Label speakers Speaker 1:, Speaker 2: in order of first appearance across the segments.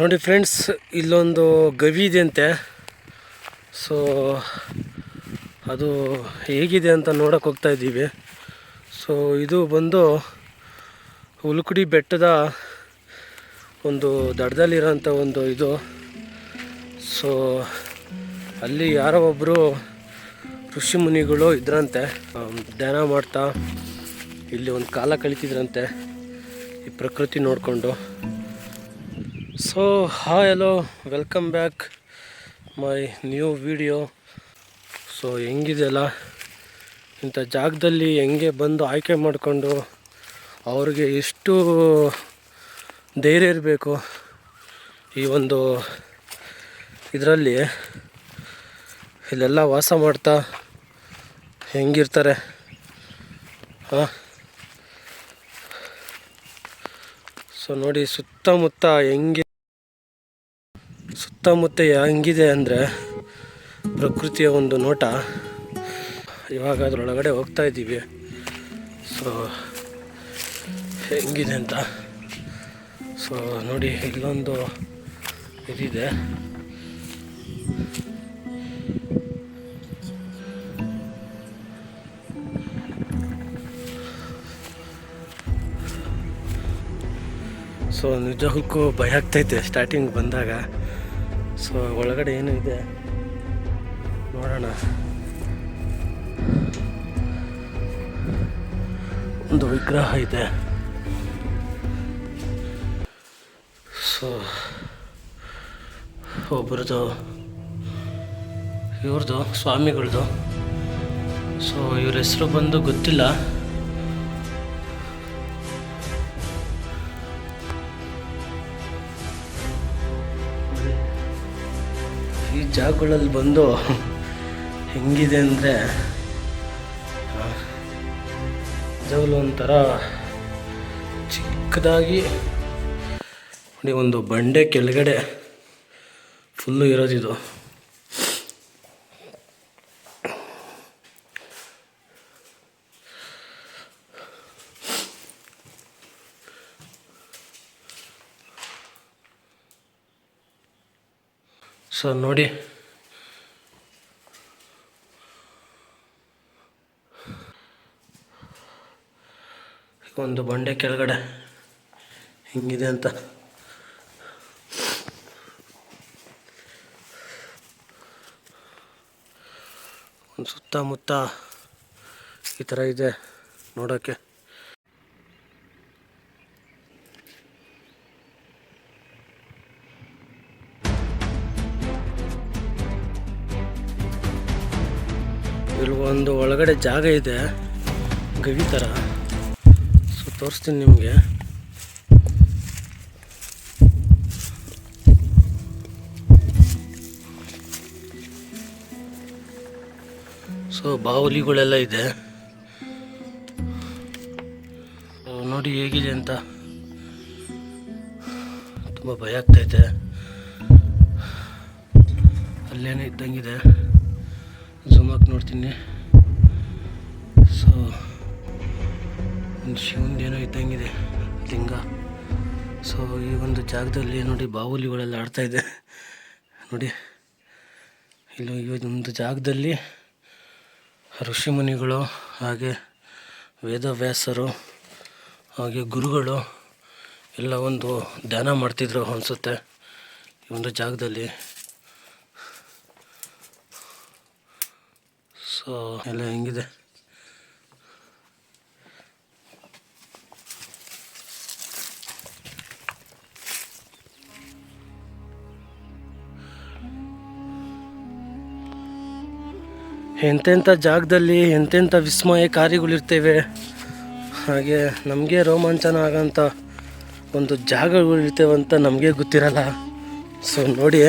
Speaker 1: ನೋಡಿ ಫ್ರೆಂಡ್ಸ್, ಇಲ್ಲೊಂದು ಗವಿ ಇದೆ ಅಂತೆ. ಸೊ ಅದು ಹೇಗಿದೆ ಅಂತ ನೋಡೋಕೆ ಹೋಗ್ತಾ ಇದ್ದೀವಿ. ಸೊ ಇದು ಬಂದು ಹುಲ್ಕುಡಿ ಬೆಟ್ಟದ ಒಂದು ದಡದಲ್ಲಿರೋಂಥ ಒಂದು ಇದು. ಸೊ ಅಲ್ಲಿ ಯಾರೋ ಒಬ್ಬರು ಋಷಿ ಮುನಿಗಳು ಇದ್ರಂತೆ. ಧ್ಯಾನ ಮಾಡ್ತಾ ಇಲ್ಲಿ ಒಂದು ಕಾಲ ಕಳೀತಿದ್ರಂತೆ ಈ ಪ್ರಕೃತಿ ನೋಡಿಕೊಂಡು. So hi hello welcome back my new video so ಹೆಂಗಿದೆಯಲ್ಲ? ಇಂಥ ಜಾಗದಲ್ಲಿ ಹೆಂಗೆ ಬಂದು ಆಯ್ಕೆ ಮಾಡಿಕೊಂಡು ಅವ್ರಿಗೆ ಎಷ್ಟು ಧೈರ್ಯ ಇರಬೇಕು ಈ ಒಂದು ಇದರಲ್ಲಿ? ಇಲ್ಲೆಲ್ಲ ವಾಸ ಮಾಡ್ತಾ ಹೆಂಗಿರ್ತಾರೆ? ಹಾಂ? ಸೊ ನೋಡಿ ಸುತ್ತಮುತ್ತ ಹೆಂಗೆ ಸುತ್ತಮುತ್ತ ಹೆಂಗಿದೆ ಅಂದರೆ ಪ್ರಕೃತಿಯ ಒಂದು ನೋಟ. ಇವಾಗ ಅದರೊಳಗಡೆ ಹೋಗ್ತಾ ಇದ್ದೀವಿ. ಸೊ ಹೆಂಗಿದೆ ಅಂತ. ಸೊ ನೋಡಿ, ಇಲ್ಲೊಂದು ಇದಿದೆ. ಸೊ ನಿಜಕ್ಕೂ ಭಯ ಆಗ್ತೈತೆ ಸ್ಟಾರ್ಟಿಂಗ್ ಬಂದಾಗ. ಸೊ, ಒಳಗಡೆ ಏನು ಇದೆ. ನೋಡೋಣ. ಒಂದು ವಿಗ್ರಹ ಇದೆ. ಸೊ ಒಬ್ಬರದು ಇವ್ರದ್ದು, ಸ್ವಾಮಿಗಳದು. ಸೊ, ಇವ್ರ ಹೆಸರು ಬಂದು ಗೊತ್ತಿಲ್ಲ. ಈ ಜಾಗಗಳಲ್ಲಿ ಬಂದು ಹೆಂಗಿದೆ ಅಂದರೆ ನಿಜವಾಗ್ಲೂ ಒಂಥರ ಚಿಕ್ಕದಾಗಿ ನೋಡಿ ಒಂದು ಬಂಡೆ ಕೆಳಗಡೆ ಫುಲ್ಲು ಇರೋದಿದು. ಸೊ ನೋಡಿ. ಒಂದು ಬಂಡೆ ಕೆಳಗಡೆ ಹಿಂಗಿದೆ ಅಂತ. ಒಂದು ಸುತ್ತಮುತ್ತ ಈ ಥರ ಇದೆ ನೋಡೋಕ್ಕೆ. ಒಂದು ಒಳಗಡೆ ಜಾಗ ಇದೆ. ಗವಿ ಥರ ಸೊ ತೋರಿಸ್ತೀನಿ ನಿಮಗೆ. ಸೊ ಬಾವಲಿಗಳೆಲ್ಲ ಇದೆ. ನೋಡಿ ಹೇಗಿದೆ ಅಂತ. ತುಂಬ ಭಯ ಆಗ್ತೈತೆ ಅಲ್ಲೇನೇ ಇದ್ದಂಗಿದೆ. ಹಾಕಿ ನೋಡ್ತೀನಿ. ಸೊ ಒಂದು ಶಿವಂದೇನೋ ಇದ್ದಂಗಿದೆ, ಲಿಂಗ. ಸೊ ಈ ಒಂದು ಜಾಗದಲ್ಲಿ ನೋಡಿ ಬಾವುಲಿಗಳೆಲ್ಲ ಆಡ್ತಾ ಇದೆ. ನೋಡಿ, ಇಲ್ಲಿ ಈ ಒಂದು ಜಾಗದಲ್ಲಿ ಋಷಿಮುನಿಗಳು ಹಾಗೆ ವೇದವ್ಯಾಸರು, ಹಾಗೆ ಗುರುಗಳು ಎಲ್ಲ ಒಂದು ಧ್ಯಾನ ಮಾಡ್ತಿದ್ರು ಅನಿಸುತ್ತೆ. ಈ ಒಂದು ಜಾಗದಲ್ಲಿ ಸೊ ಎಲ್ಲ ಹೆಂಗಿದೆ ಎಂತೆಂಥ ಜಾಗದಲ್ಲಿ ಎಂತೆಂಥ ವಿಸ್ಮಯ ಕಾರ್ಯಗಳಿರ್ತೇವೆ ಹಾಗೆ ನಮಗೆ ರೋಮಾಂಚನ ಆಗೋಂಥ ಒಂದು ಜಾಗಗಳಿರ್ತೇವೆ ಅಂತ ನಮಗೆ ಗೊತ್ತಿರಲ್ಲ. ಸೊ ನೋಡಿ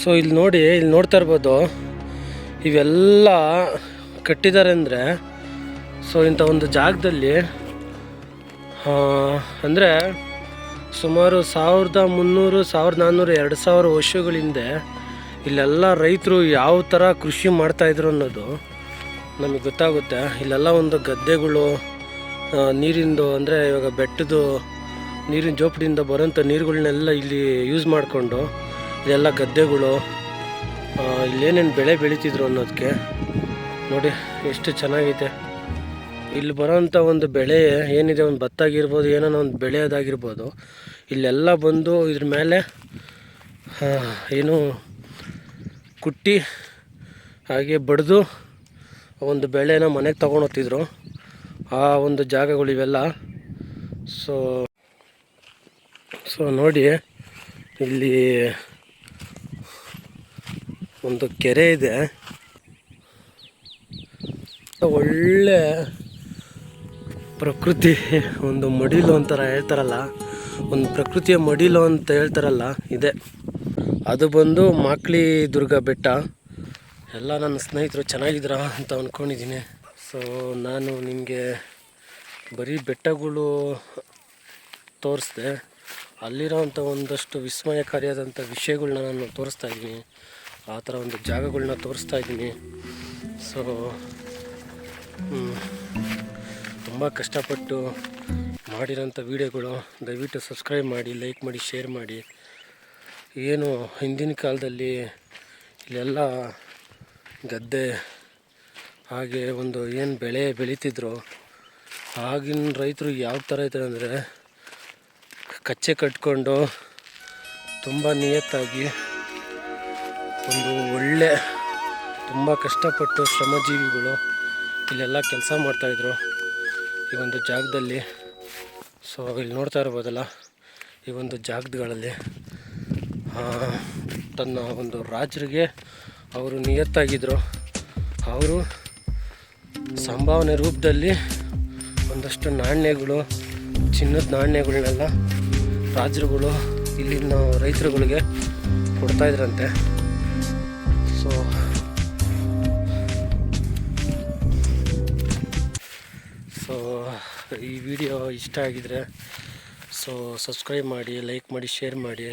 Speaker 1: ಸೊ ಇಲ್ಲಿ ನೋಡಿ, ಇಲ್ಲಿ ನೋಡ್ತಾ ಇರ್ಬೋದು, ಇವೆಲ್ಲ ಕಟ್ಟಿದ್ದಾರೆ ಅಂದರೆ ಸೊ ಇಂಥ ಒಂದು ಜಾಗದಲ್ಲಿ ಅಂದರೆ ಸುಮಾರು ಸಾವಿರದ ಮುನ್ನೂರು, ಸಾವಿರದ ನಾನ್ನೂರು ಎರಡು ಸಾವಿರ ವರ್ಷಗಳ ಹಿಂದೆ ಇಲ್ಲೆಲ್ಲ ರೈತರು ಯಾವ ಥರ ಕೃಷಿ ಮಾಡ್ತಾಯಿದ್ರು ಅನ್ನೋದು ನಮಗೆ ಗೊತ್ತಾಗುತ್ತೆ. ಇಲ್ಲೆಲ್ಲ ಒಂದು ಗದ್ದೆಗಳು ನೀರಿಂದು ಅಂದರೆ ಇವಾಗ ಬೆಟ್ಟದ್ದು ನೀರಿನ ಜೋಪಡಿಯಿಂದ ಬರೋಂಥ ನೀರುಗಳನ್ನೆಲ್ಲ ಇಲ್ಲಿ ಯೂಸ್ ಮಾಡಿಕೊಂಡು ಇದೆಲ್ಲ ಗದ್ದೆಗಳು ಇಲ್ಲೇನೇನು ಬೆಳೆ ಬೆಳೀತಿದ್ರು ಅನ್ನೋದಕ್ಕೆ ನೋಡಿ ಎಷ್ಟು ಚೆನ್ನಾಗೈತೆ. ಇಲ್ಲಿ ಬರೋಂಥ ಒಂದು ಬೆಳೆ ಏನಿದೆ, ಒಂದು ಭತ್ತ ಆಗಿರ್ಬೋದು ಏನೋ ಒಂದು ಬೆಳೆಯೋದಾಗಿರ್ಬೋದು, ಇಲ್ಲೆಲ್ಲ ಬಂದು ಇದ್ರ ಮೇಲೆ ಏನು ಕುಟ್ಟಿ ಹಾಗೆ ಬಡಿದು ಒಂದು ಬೆಳೆನ ಮನೆಗೆ ತಗೊಂಡು ಹೋಗ್ತಿದ್ರು. ಆ ಒಂದು ಜಾಗಗಳು ಇವೆಲ್ಲ. ಸೊ ಸೊ ನೋಡಿ, ಇಲ್ಲಿ ಒಂದು ಕೆರೆ ಇದೆ. ಒಳ್ಳೆ ಪ್ರಕೃತಿ, ಒಂದು ಮಡಿಲು ಅಂತಾರ ಹೇಳ್ತಾರಲ್ಲ, ಒಂದು ಪ್ರಕೃತಿಯ ಮಡಿಲು ಅಂತ ಹೇಳ್ತಾರಲ್ಲ, ಇದೆ. ಅದು ಬಂದು ಮಾಕ್ಳಿ ದುರ್ಗ ಬೆಟ್ಟ. ಎಲ್ಲ ನನ್ನ ಸ್ನೇಹಿತರು ಚೆನ್ನಾಗಿದ್ದೀರಾ ಅಂತ ಅಂದ್ಕೊಂಡಿದ್ದೀನಿ ಸೊ ನಾನು ನಿಮಗೆ ಬರೀ ಬೆಟ್ಟಗಳು ತೋರಿಸ್ದೆ. ಅಲ್ಲಿರೋವಂಥ ಒಂದಷ್ಟು ವಿಸ್ಮಯಕಾರಿಯಾದಂಥ ವಿಷಯಗಳನ್ನ ನಾನು ತೋರಿಸ್ತಾ ಇದ್ದೀನಿ. ಆ ಥರ ಒಂದು ಜಾಗಗಳನ್ನ ತೋರಿಸ್ತಾ ಇದ್ದೀನಿ. ಸೊ ತುಂಬ ಕಷ್ಟಪಟ್ಟು ಮಾಡಿರೋಂಥ ವೀಡಿಯೋಗಳು, ದಯವಿಟ್ಟು ಸಬ್ಸ್ಕ್ರೈಬ್ ಮಾಡಿ ಲೈಕ್ ಮಾಡಿ ಶೇರ್ ಮಾಡಿ. ಏನು ಹಿಂದಿನ ಕಾಲದಲ್ಲಿ ಇಲ್ಲೆಲ್ಲ ಗದ್ದೆ, ಹಾಗೆ ಒಂದು ಏನು ಬೆಳೆ ಬೆಳೀತಿದ್ರು, ಆಗಿನ ರೈತರು ಯಾವ ಥರ ಇದ್ದಾರೆ ಅಂದರೆ ಕಚ್ಚೆ ಕಟ್ಕೊಂಡು ತುಂಬ ನಿಯತ್ತಾಗಿ ಒಂದು ಒಳ್ಳೆ, ತುಂಬ ಕಷ್ಟಪಟ್ಟು ಶ್ರಮಜೀವಿಗಳು ಇಲ್ಲೆಲ್ಲ ಕೆಲಸ ಮಾಡ್ತಾಯಿದ್ರು ಈ ಒಂದು ಜಾಗದಲ್ಲಿ ಸೊ ಇಲ್ಲಿ ನೋಡ್ತಾ ಇರ್ಬೋದಲ್ಲ, ಈ ಒಂದು ಜಾಗಗಳಲ್ಲಿ ತನ್ನ ಒಂದು ರಾಜರಿಗೆ ಅವರು ನಿಯತ್ತಾಗಿದ್ದರು ಅವರು ಸಂಭಾವನೆ ರೂಪದಲ್ಲಿ ಒಂದಷ್ಟು ನಾಣ್ಯಗಳು, ಚಿನ್ನದ ನಾಣ್ಯಗಳನ್ನೆಲ್ಲ ರಾಜರುಗಳು, ಇಲ್ಲಿನ ರೈತರುಗಳಿಗೆ ಕೊಡ್ತಾಯಿದ್ರಂತೆ ಈ ವಿಡಿಯೋ ಇಷ್ಟ ಆಗಿದ್ರೆ ಸೊ ಸಬ್ಸ್ಕ್ರೈಬ್ ಮಾಡಿ ಲೈಕ್ ಮಾಡಿ ಶೇರ್ ಮಾಡಿ.